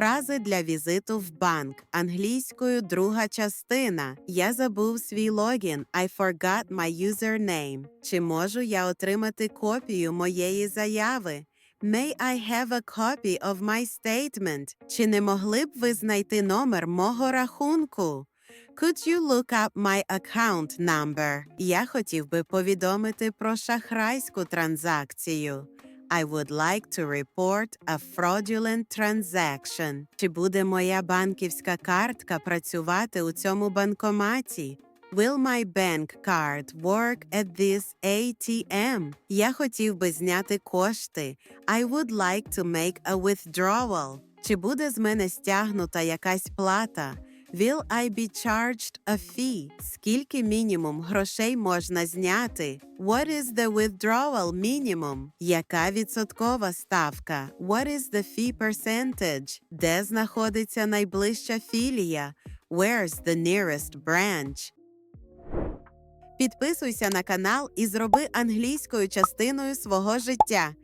Докази для візиту в банк. Англійською друга частина. Я забув свій логін. I forgot my username. Чи можу я отримати копію моєї заяви? May I have a copy of my statement? Чи не могли б ви знайти номер мого рахунку? Could you look up my account number? Я хотів би повідомити про шахрайську транзакцію. I would like to report a fraudulent transaction. Чи буде моя банківська картка працювати у цьому банкоматі? Will my bank card work at this ATM? Я хотів би зняти кошти. I would like to make a withdrawal. Чи буде з мене стягнута якась плата? Will I be charged a fee? Скільки мінімум грошей можна зняти? What is the withdrawal minimum? Яка відсоткова ставка? What is the fee percentage? Де знаходиться найближча філія? Where's the nearest branch? Підписуйся на канал і зроби англійською частиною свого життя.